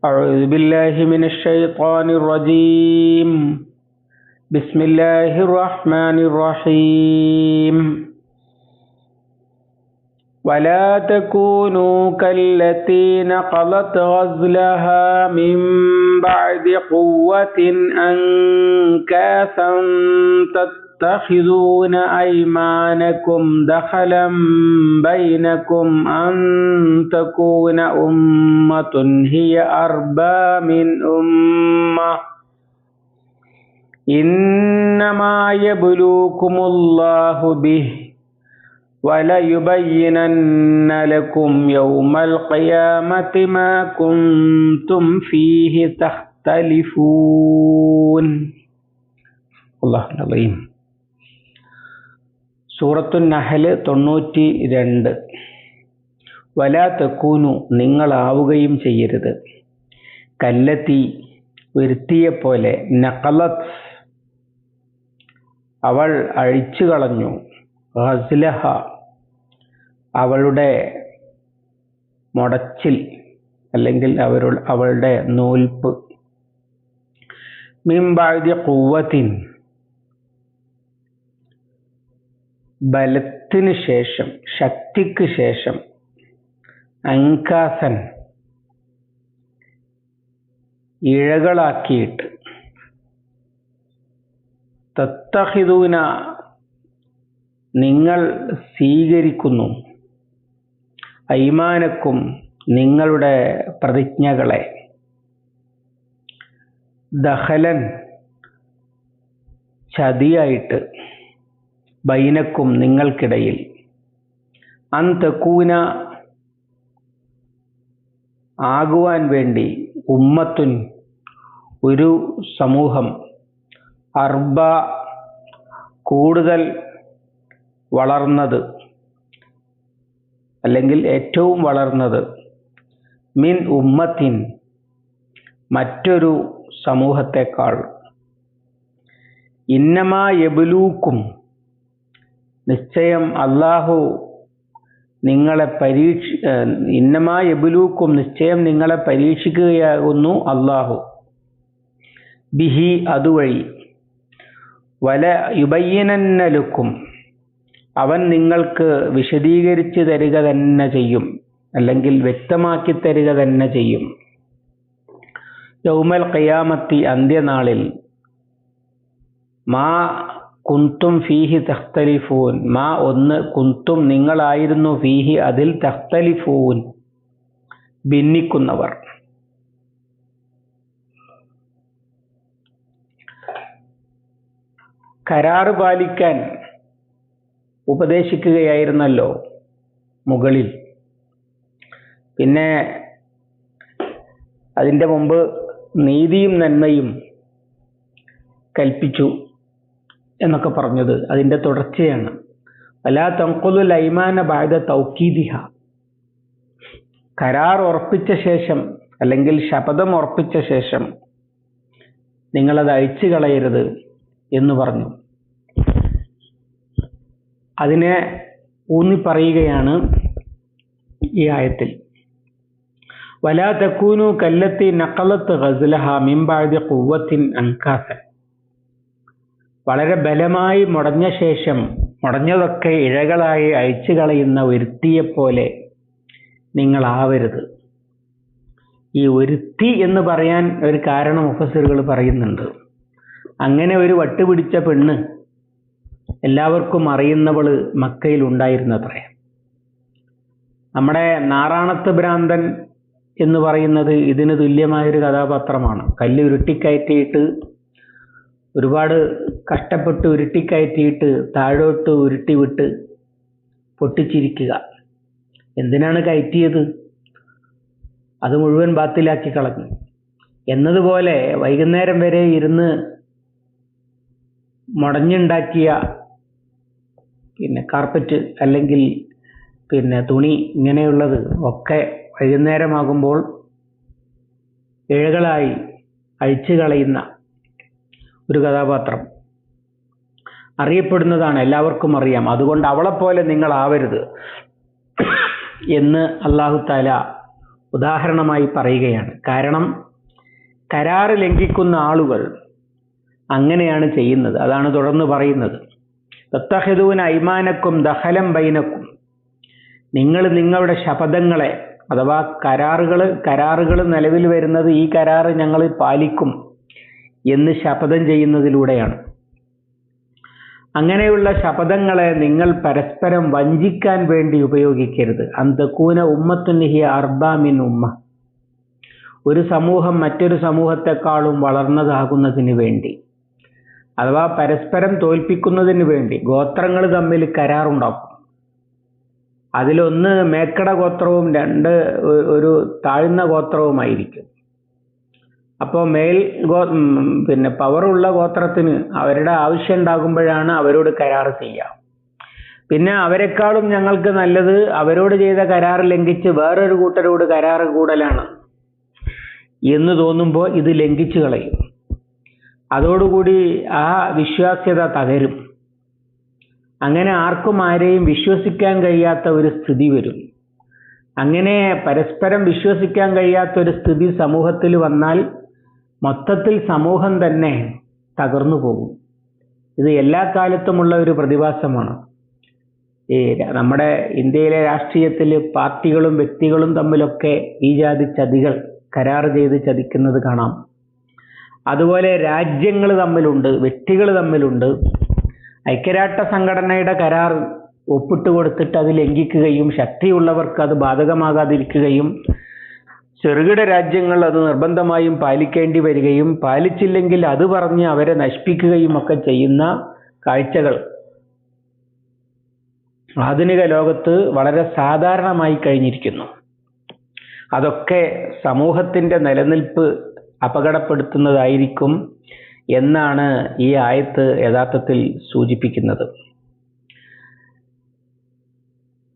أعوذ بالله من الشيطان الرجيم. بسم الله الرحمن الرحيم. ولا تكونوا كالتي نقضت غزلها من بعد قوة أنكاثا تتخذون أيمانكم دخلا بينكم أن تكون أمة هي أربى من أمة. إنما يبلوكم الله به وليبينن لكم يوم القيامة ما كنتم فيه تختلفون. الله العظيم. സൂറത്തു നഹൽ തൊണ്ണൂറ്റി രണ്ട് വലാ തെക്കൂനു നിങ്ങളാവുകയും ചെയ്യരുത്. കല്ലത്തി വരുത്തിയെപ്പോലെ നഖലത്ത് അവൾ അഴിച്ചു കളഞ്ഞു ഹസ്ലഹ അവളുടെ മുടച്ചിൽ അല്ലെങ്കിൽ അവരുടെ അവളുടെ നൂൽപ്പ്. മിംബാദ്യ കൂവത്തിൻ ബലത്തിന് ശേഷം ശക്തിക്ക് ശേഷം അങ്കാസൻ ഇഴകളാക്കിയിട്ട് തത്തഹിദൂന നിങ്ങൾ സ്വീകരിക്കുന്നു. ഐമാനക്കും നിങ്ങളുടെ പ്രതിജ്ഞകളെ. ദഹലൻ ചതിയായിട്ട് ബൈനക്കും നിങ്ങൾക്കിടയിൽ. അന്തക്കൂന ആകുവാൻ വേണ്ടി ഉമ്മത്തുൻ ഒരു സമൂഹം. അർബ കൂടുതൽ വളർന്നത്. അല്ലെങ്കിൽ ഏറ്റവും വളർന്നത്. മിൻ ഉമ്മത്തിൻ മറ്റൊരു സമൂഹത്തെക്കാൾ. ഇന്നമാ യബുലൂക്കും നിശ്ചയം അള്ളാഹു നിങ്ങളെ പരീക്ഷ ഇന്നമാ എബുലൂക്കും നിശ്ചയം നിങ്ങളെ പരീക്ഷിക്കുകയാകുന്നു അള്ളാഹു ബിഹി അതുവഴി. വല യുബയ്യനന്നലുക്കും. അവൻ നിങ്ങൾക്ക് വിശദീകരിച്ച് തരിക തന്നെ ചെയ്യും. അല്ലെങ്കിൽ വ്യക്തമാക്കി തരിക തന്നെ ചെയ്യും. യൗമൽ ഖിയാമത്തി അന്ത്യനാളിൽ. മാ കുന്തും ഫീഹി തഖ്തലിഫൂൻ. മാ ഒന്ന് കുന്തും നിങ്ങളായിരുന്നു ഫീഹി അതിൽ തഖ്തലിഫൂൻ. ഭിന്നിക്കുന്നവർ. കരാറ് പാലിക്കാൻ ഉപദേശിക്കുകയായിരുന്നല്ലോ മുകളിൽ. പിന്നെ അതിന്റെ മുമ്പ് നീതിയും നന്മയും കൽപ്പിച്ചു. എന്നൊക്കെ പറഞ്ഞത്. അതിന്റെ തുടർച്ചയാണ്. അലാ തങ്കുലു ലൈമാന ബാധ തൗക്കീദിഹ. കരാർ ഉറപ്പിച്ച ശേഷം അല്ലെങ്കിൽ ശപഥം ഉറപ്പിച്ച ശേഷം നിങ്ങളത് അഴിച്ചു കളയരുത് എന്ന് പറഞ്ഞു. അതിനെ ഊന്നി പറയുകയാണ് ഈ ആയത്തിൽ. വലാ തക്കൂനു കല്ലത്തി നക്കലത്ത് ഗസ്ലഹ മിംബാദ്യ കുവ്വത്തിൻ അങ്കാസൻ വളരെ ബലമായി മുടഞ്ഞ ശേഷം മുടഞ്ഞതൊക്കെ ഇഴകളായി അഴിച്ചു കളയുന്ന ഒരുത്തിയെപ്പോലെ നിങ്ങളാവരുത്. ഈ ഒരുത്തി എന്ന് പറയാൻ ഒരു കാരണം മുഫസറുകൾ പറയുന്നുണ്ട്. അങ്ങനെ ഒരു വട്ടുപിടിച്ച പെണ്ണ് എല്ലാവർക്കും അറിയുന്നവൾ മക്കയിൽ ഉണ്ടായിരുന്നത്രേ. നമ്മുടെ നാറാണത്ത് ഭ്രാന്തൻ എന്ന് പറയുന്നത് ഇതിന് തുല്യമായൊരു കഥാപാത്രമാണ്. കല്ല് ഉരുട്ടിക്കയറ്റിയിട്ട് ഒരുപാട് കഷ്ടപ്പെട്ട് ഉരുട്ടിക്കയറ്റിയിട്ട് താഴോട്ട് ഉരുട്ടി വിട്ട് പൊട്ടിച്ചിരിക്കുക. എന്തിനാണ് കയറ്റിയത്? അത് മുഴുവൻ ബാത്തിലാക്കി കളഞ്ഞു. എന്നതുപോലെ വൈകുന്നേരം വരെ ഇരുന്ന് മുടഞ്ഞുണ്ടാക്കിയ പിന്നെ കാർപ്പറ്റ് അല്ലെങ്കിൽ പിന്നെ തുണി ഇങ്ങനെയുള്ളത് ഒക്കെ വൈകുന്നേരമാകുമ്പോൾ ഇഴകളായി അഴിച്ചു കളയുന്ന ഒരു കഥാപാത്രം. അറിയപ്പെടുന്നതാണ് എല്ലാവർക്കും അറിയാം. അതുകൊണ്ട് അവളെപ്പോലെ നിങ്ങൾ ആവരുത് എന്ന് അള്ളാഹു താല ഉദാഹരണമായി പറയുകയാണ്. കാരണം കരാറ് ലംഘിക്കുന്ന ആളുകൾ അങ്ങനെയാണ് ചെയ്യുന്നത്. അതാണ് തുടർന്ന് പറയുന്നത്. തത്തഹിദൂന ഐമാനക്കും ദഹലം ബൈനക്കും. നിങ്ങൾ നിങ്ങളുടെ ശപഥങ്ങളെ അഥവാ കരാറുകൾ കരാറുകൾ നിലവിൽ വരുന്നത് ഈ കരാറ് ഞങ്ങൾ പാലിക്കും. എന്ന് ശപഥം ചെയ്യുന്നതിലൂടെയാണ്. അങ്ങനെയുള്ള ശപഥങ്ങളെ നിങ്ങൾ പരസ്പരം വഞ്ചിക്കാൻ വേണ്ടി ഉപയോഗിക്കരുത്. അന്തക്കൂന ഉമ്മത്തുനിഹി അർബാമിൻ ഉമ്മ. ഒരു സമൂഹം മറ്റൊരു സമൂഹത്തെക്കാളും വളർന്നതാകുന്നതിന് വേണ്ടി. അഥവാ പരസ്പരം തോൽപ്പിക്കുന്നതിന് വേണ്ടി ഗോത്രങ്ങൾ തമ്മിൽ കരാറുണ്ടാക്കും. അതിലൊന്ന് മേക്കട ഗോത്രവും രണ്ട് ഒരു താഴ്ന്ന ഗോത്രവുമായിരിക്കും. അപ്പോൾ മേൽ ഗോ പിന്നെ പവറുള്ള ഗോത്രത്തിന് അവരുടെ ആവശ്യം ഉണ്ടാകുമ്പോഴാണ് അവരോട് കരാർ ചെയ്യുക പിന്നെ അവരെക്കാളും ഞങ്ങൾക്ക് നല്ലത് അവരോട് ചെയ്ത കരാർ ലംഘിച്ച് വേറൊരു കൂട്ടരോട് കരാർ കൂടലാണ്. എന്ന് തോന്നുമ്പോൾ ഇത് ലംഘിച്ചു കളയും. അതോടുകൂടി ആ വിശ്വാസ്യത തകരും. അങ്ങനെ ആർക്കും ആരെയും വിശ്വസിക്കാൻ കഴിയാത്ത ഒരു സ്ഥിതി വരും. അങ്ങനെ പരസ്പരം വിശ്വസിക്കാൻ കഴിയാത്ത ഒരു സ്ഥിതി സമൂഹത്തിൽ വന്നാൽ മൊത്തത്തിൽ സമൂഹം തന്നെ തകർന്നു പോകും. ഇത് എല്ലാ കാലത്തുമുള്ള ഒരു പ്രതിഭാസമാണ്. ഈ നമ്മുടെ ഇന്ത്യയിലെ രാഷ്ട്രീയത്തിൽ പാർട്ടികളും വ്യക്തികളും തമ്മിലൊക്കെ ഈ ജാതി ചതികൾ കരാർ ചെയ്ത് ചതിക്കുന്നത് കാണാം. അതുപോലെ രാജ്യങ്ങൾ തമ്മിലുണ്ട് വ്യക്തികൾ തമ്മിലുണ്ട്. ഐക്യരാഷ്ട്ര സംഘടനയുടെ കരാർ ഒപ്പിട്ട് കൊടുത്തിട്ട് അത് ലംഘിക്കുകയും ശക്തിയുള്ളവർക്ക് അത് ബാധകമാകാതിരിക്കുകയും ചെറുകിട രാജ്യങ്ങൾ അത് നിർബന്ധമായും പാലിക്കേണ്ടി വരികയും പാലിച്ചില്ലെങ്കിൽ അത് പറഞ്ഞ് അവരെ നശിപ്പിക്കുകയും ഒക്കെ ചെയ്യുന്ന കാഴ്ചകൾ ആധുനിക ലോകത്ത് വളരെ സാധാരണമായി കഴിഞ്ഞിരിക്കുന്നു. അതൊക്കെ സമൂഹത്തിന്റെ നിലനിൽപ്പ് അപകടപ്പെടുത്തുന്നതായിരിക്കും എന്നാണ് ഈ ആയത്ത് യഥാർത്ഥത്തിൽ സൂചിപ്പിക്കുന്നത്.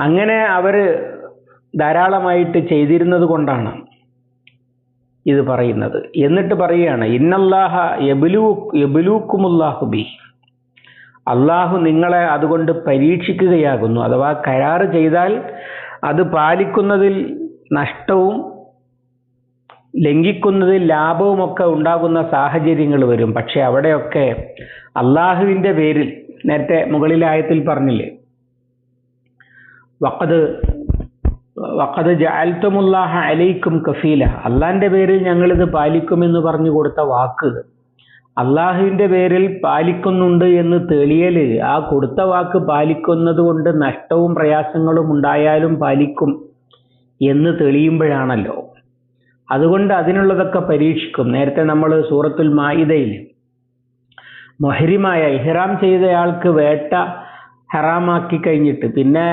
അങ്ങനെ അവർ ധാരാളമായിട്ട് ചെയ്തിരുന്നത് കൊണ്ടാണ്. ഇത് പറയുന്നത്. എന്നിട്ട് പറയുകയാണ് ഇന്നല്ലാഹ യബുലൂക്കുമുല്ലാഹു ബി. അള്ളാഹു നിങ്ങളെ അതുകൊണ്ട് പരീക്ഷിക്കുകയാകുന്നു. അഥവാ കരാറ് ചെയ്താൽ അത് പാലിക്കുന്നതിൽ നഷ്ടവും ലംഘിക്കുന്നതിൽ ലാഭവുമൊക്കെ ഉണ്ടാകുന്ന സാഹചര്യങ്ങൾ വരും. പക്ഷെ അവിടെയൊക്കെ അള്ളാഹുവിന്റെ പേരിൽ നേരത്തെ മുകളിലായത്തിൽ പറഞ്ഞില്ലേ വക്കത് വക്കത് ജാൽത്തുമുല്ലാഹ അലൈക്കും കഫീല അള്ളാഹിന്റെ പേരിൽ ഞങ്ങളിത് പാലിക്കുമെന്ന് പറഞ്ഞു കൊടുത്ത വാക്ക് അള്ളാഹുവിന്റെ പേരിൽ പാലിക്കുന്നുണ്ട് എന്ന് തെളിയൽ ആ കൊടുത്ത വാക്ക് പാലിക്കുന്നത് കൊണ്ട് നഷ്ടവും പ്രയാസങ്ങളും ഉണ്ടായാലും പാലിക്കും എന്ന് തെളിയുമ്പോഴാണല്ലോ. അതുകൊണ്ട് അതിനുള്ളതൊക്കെ പരീക്ഷിക്കും. നേരത്തെ നമ്മൾ സൂറത്തുൽ മായിദയിൽ മൊഹരിമായ ഇഹ്റാം ചെയ്തയാൾക്ക് വേട്ട ഹറാമാക്കി കഴിഞ്ഞിട്ട്. പിന്നെ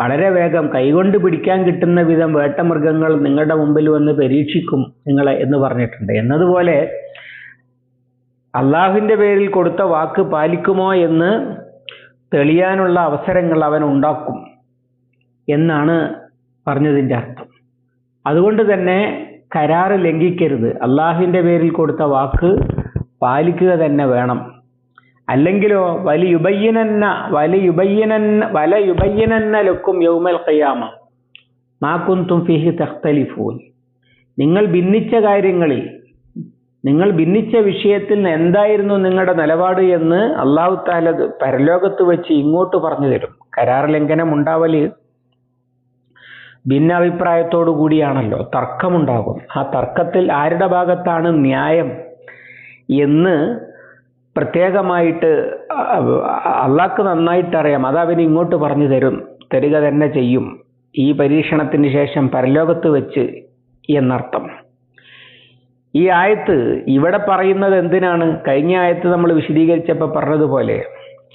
വളരെ വേഗം കൈകൊണ്ട് പിടിക്കാൻ കിട്ടുന്ന വിധം വേട്ടമൃഗങ്ങൾ നിങ്ങളുടെ മുമ്പിൽ വന്ന് പരീക്ഷിക്കും നിങ്ങളെ എന്ന് പറഞ്ഞിട്ടുണ്ട്. എന്നതുപോലെ അള്ളാഹുവിന്റെ പേരിൽ കൊടുത്ത വാക്ക് പാലിക്കുമോ എന്ന് തെളിയാനുള്ള അവസരങ്ങൾ അവൻ ഉണ്ടാക്കും എന്നാണ് പറഞ്ഞതിന്റെ അർത്ഥം. അതുകൊണ്ട് തന്നെ കരാറ് ലംഘിക്കരുത്. അള്ളാഹുവിന്റെ പേരിൽ കൊടുത്ത വാക്ക് പാലിക്കുക തന്നെ വേണം. അല്ലെങ്കിലോ വലിയുബയ്യനന്ന വലിയുബയ്യനന്ന വലയുബയ്യനന്ന ലക്കും യൗമൽ ഖിയാമ. മാ കുന്തും ഫിഹി തഖ്തലിഫൂൻ. നിങ്ങൾ ഭിന്നിച്ച കാര്യങ്ങളിൽ നിങ്ങൾ ഭിന്നിച്ച വിഷയത്തിൽ എന്തായിരുന്നു നിങ്ങളുടെ നിലപാട് എന്ന് അള്ളാഹു താല പരലോകത്ത് വെച്ച് ഇങ്ങോട്ട് പറഞ്ഞു തരും. കരാർ ലംഘനം ഉണ്ടാവൽ ഭിന്നാഭിപ്രായത്തോടു കൂടിയാണല്ലോ തർക്കമുണ്ടാകും. ആ തർക്കത്തിൽ ആരുടെ ഭാഗത്താണ് ന്യായം എന്ന് പ്രത്യേകമായിട്ട് അള്ളാഹ്ക്ക് നന്നായിട്ട് അറിയാം അത് അവന് ഇങ്ങോട്ട് പറഞ്ഞു തരും. തരിക തന്നെ ചെയ്യും. ഈ പരീക്ഷണത്തിന് ശേഷം പരലോകത്ത് വെച്ച് എന്നർത്ഥം. ഈ ആയത്ത് ഇവിടെ പറയുന്നത് എന്തിനാണ്? കഴിഞ്ഞ ആയത്ത് നമ്മൾ വിശദീകരിച്ചപ്പോൾ പറഞ്ഞതുപോലെ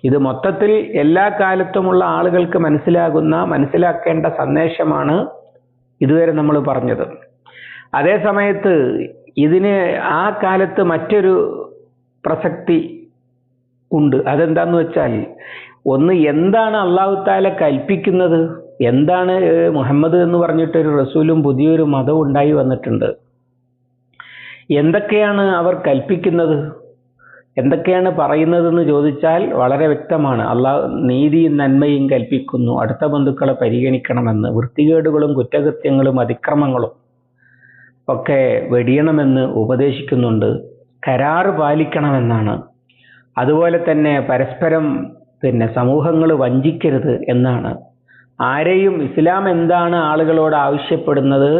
ഇത് മൊത്തത്തിൽ എല്ലാ കാലത്തുമുള്ള ആളുകൾക്ക് മനസ്സിലാകുന്ന മനസ്സിലാക്കേണ്ട സന്ദേശമാണ് ഇതുവരെ നമ്മൾ പറഞ്ഞത്. അതേ സമയത്ത് ഇതിന് ആ കാലത്ത് മറ്റൊരു പ്രസക്തി ഉണ്ട്. അതെന്താന്ന് വെച്ചാൽ ഒന്ന് എന്താണ് അള്ളാഹു താല കൽപ്പിക്കുന്നത്? എന്താണ് മുഹമ്മദ് എന്ന് പറഞ്ഞിട്ടൊരു റസൂലും പുതിയൊരു മതവും ഉണ്ടായി വന്നിട്ടുണ്ട്. എന്തൊക്കെയാണ് അവർ കൽപ്പിക്കുന്നത്? എന്തൊക്കെയാണ് പറയുന്നതെന്ന് ചോദിച്ചാൽ വളരെ വ്യക്തമാണ്. അള്ളാഹ് നീതിയും നന്മയും കൽപ്പിക്കുന്നു. അടുത്ത ബന്ധുക്കളെ പരിഗണിക്കണമെന്ന്. വൃത്തികേടുകളും കുറ്റകൃത്യങ്ങളും അതിക്രമങ്ങളും ഒക്കെ വെടിയണമെന്ന് ഉപദേശിക്കുന്നുണ്ട്. കരാറ് പാലിക്കണമെന്നാണ്. അതുപോലെ തന്നെ പരസ്പരം പിന്നെ സമൂഹങ്ങൾ വഞ്ചിക്കരുത് എന്നാണ്. ആരെയും ഇസ്ലാം എന്താണ് ആളുകളോട് ആവശ്യപ്പെടുന്നത്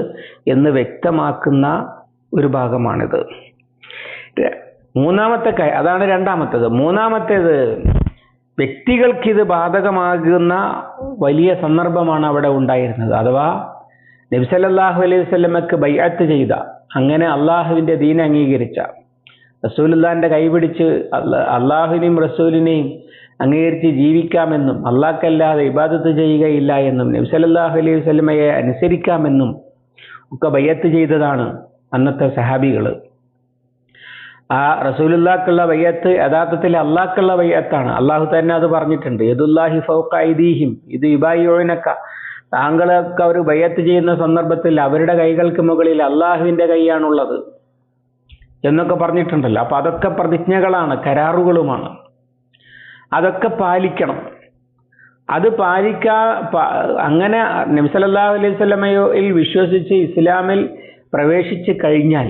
എന്ന് വ്യക്തമാക്കുന്ന ഒരു ഭാഗമാണിത്. മൂന്നാമത്തെ അതാണ് രണ്ടാമത്തേത്. മൂന്നാമത്തേത് വ്യക്തികൾക്കിത് ബാധകമാകുന്ന വലിയ സന്ദർഭമാണ് അവിടെ ഉണ്ടായിരുന്നത്. അഥവാ നബ്സല്ലാഹു അലൈഹി വല്ലമക്ക് ബൈഅത്ത് ചെയ്ത അങ്ങനെ അള്ളാഹുവിന്റെ ദീൻ അംഗീകരിച്ച റസൂലുല്ലാന്റെ കൈപിടിച്ച് അള്ളാഹുവിനെയും റസൂലിനെയും അംഗീകരിച്ച് ജീവിക്കാമെന്നും അള്ളാഹ്ക്കല്ലാതെ ഇബാദത്ത് ചെയ്യുകയില്ല എന്നും നബ്സലല്ലാഹു അലൈഹി വസ്ലമയെ അനുസരിക്കാമെന്നും ഒക്കെ ബയ്യത്ത് ചെയ്തതാണ് അന്നത്തെ സഹാബികൾ ആ റസൂലുല്ലാക്കുള്ള വയ്യത്ത് യഥാർത്ഥത്തിൽ അള്ളാഹ്ക്കുള്ള വയ്യത്താണ് അള്ളാഹു തന്നെ അത് പറഞ്ഞിട്ടുണ്ട്. യദുല്ലാഹി ഫൗഖൈദീഹിം ഇത് ഇബായിയോനക്ക താങ്കളൊക്കെ അവർ ബയ്യത്ത് ചെയ്യുന്ന സന്ദർഭത്തിൽ അവരുടെ കൈകൾക്ക് മുകളിൽ അള്ളാഹുവിന്റെ കൈയാണുള്ളത്. എന്നൊക്കെ പറഞ്ഞിട്ടുണ്ടല്ലോ. അപ്പൊ അതൊക്കെ പ്രതിജ്ഞകളാണ് കരാറുകളുമാണ്. അതൊക്കെ പാലിക്കണം. അത് പാലിക്കാ അങ്ങനെ നബ്സലല്ലാഹു അലൈഹി സ്വലമയിൽ വിശ്വസിച്ച് ഇസ്ലാമിൽ പ്രവേശിച്ച് കഴിഞ്ഞാൽ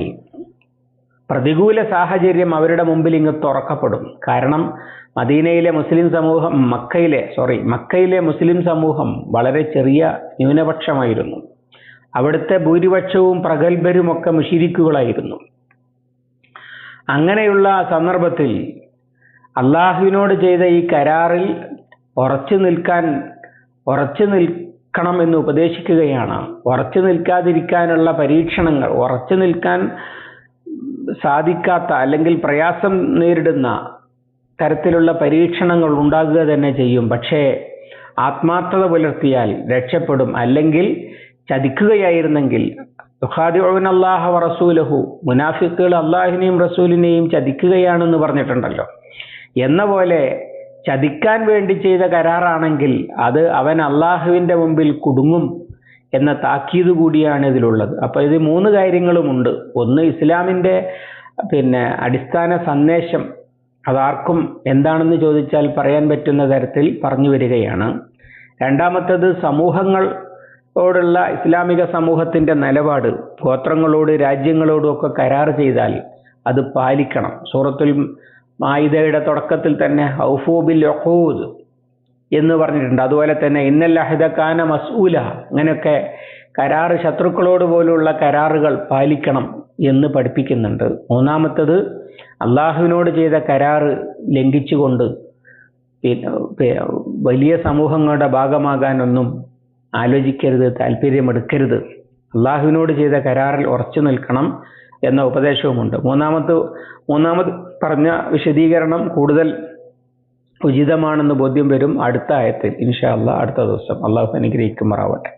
പ്രതികൂല സാഹചര്യം അവരുടെ മുമ്പിൽ ഇങ്ങ് തുറക്കപ്പെടും. കാരണം മദീനയിലെ മുസ്ലിം സമൂഹം മക്കയിലെ സോറി മക്കയിലെ മുസ്ലിം സമൂഹം വളരെ ചെറിയ ന്യൂനപക്ഷമായിരുന്നു. അവിടുത്തെ ഭൂരിപക്ഷവും പ്രഗത്ഭരുമൊക്കെ മുഷിരിക്കുകളായിരുന്നു. അങ്ങനെയുള്ള സന്ദർഭത്തിൽ അള്ളാഹുവിനോട് ചെയ്ത ഈ കരാറിൽ ഉറച്ചു നിൽക്കാൻ ഉറച്ചു നിൽക്കണം എന്ന് ഉപദേശിക്കുകയാണ്. ഉറച്ചു നിൽക്കാതിരിക്കാനുള്ള പരീക്ഷണങ്ങൾ ഉറച്ചു നിൽക്കാൻ സാധിക്കാത്ത അല്ലെങ്കിൽ പ്രയാസം നേരിടുന്ന തരത്തിലുള്ള പരീക്ഷണങ്ങൾ ഉണ്ടാകുക തന്നെ ചെയ്യും. പക്ഷേ ആത്മാർത്ഥത പുലർത്തിയാൽ രക്ഷപ്പെടും. അല്ലെങ്കിൽ ചതിക്കുകയായിരുന്നെങ്കിൽ റസൂലഹു മുനാഫിക്കുകൾ അള്ളാഹിനെയും റസൂലിനെയും ചതിക്കുകയാണെന്ന് പറഞ്ഞിട്ടുണ്ടല്ലോ. എന്ന പോലെ ചതിക്കാൻ വേണ്ടി ചെയ്ത കരാറാണെങ്കിൽ അത് അവൻ അള്ളാഹുവിന്റെ മുമ്പിൽ കുടുങ്ങും എന്ന താക്കീത് കൂടിയാണ് ഇതിലുള്ളത്. അപ്പോൾ ഇത് മൂന്ന് കാര്യങ്ങളുമുണ്ട്. ഒന്ന് ഇസ്ലാമിന്റെ പിന്നെ അടിസ്ഥാന സന്ദേശം അതാർക്കും എന്താണെന്ന് ചോദിച്ചാൽ പറയാൻ പറ്റുന്ന തരത്തിൽ പറഞ്ഞു വരികയാണ്. രണ്ടാമത്തത് സമൂഹങ്ങളോടുള്ള ഇസ്ലാമിക സമൂഹത്തിന്റെ നിലപാട് ഗോത്രങ്ങളോട് രാജ്യങ്ങളോടും ഒക്കെ കരാർ ചെയ്താൽ അത് പാലിക്കണം. സൂറത്തുൽ മായിദയുടെ തുടക്കത്തിൽ തന്നെ ഹൗഫൂബിൽ ഒഹൂദ് എന്ന് പറഞ്ഞിട്ടുണ്ട്. അതുപോലെ തന്നെ ഇന്നൽ അഹിദക്കാന മസൂല അങ്ങനെയൊക്കെ കരാറ് ശത്രുക്കളോട് പോലുള്ള കരാറുകൾ പാലിക്കണം എന്ന് പഠിപ്പിക്കുന്നുണ്ട്. മൂന്നാമത്തത് അള്ളാഹുവിനോട് ചെയ്ത കരാറ് ലംഘിച്ചുകൊണ്ട് വലിയ സമൂഹങ്ങളുടെ ഭാഗമാകാനൊന്നും ആലോചിക്കരുത് താല്പര്യമെടുക്കരുത് അള്ളാഹുവിനോട് ചെയ്ത കരാറിൽ ഉറച്ചു നിൽക്കണം എന്ന ഉപദേശവുമുണ്ട് മൂന്നാമത് മൂന്നാമത് പറഞ്ഞ വിശദീകരണം കൂടുതൽ ഉചിതമാണെന്ന് ബോധ്യം വരും അടുത്ത ആയത്തിൽ ഇൻഷാ അള്ളാഹ് അടുത്ത ദിവസം അള്ളാഹു അനുഗ്രഹിക്കുമാറാവട്ടെ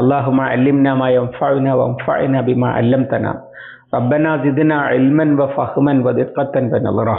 اللهم علمنا ما ينفعنا وانفعنا بما علمتنا ربنا زدنا علما وفهما ودقة ونظرة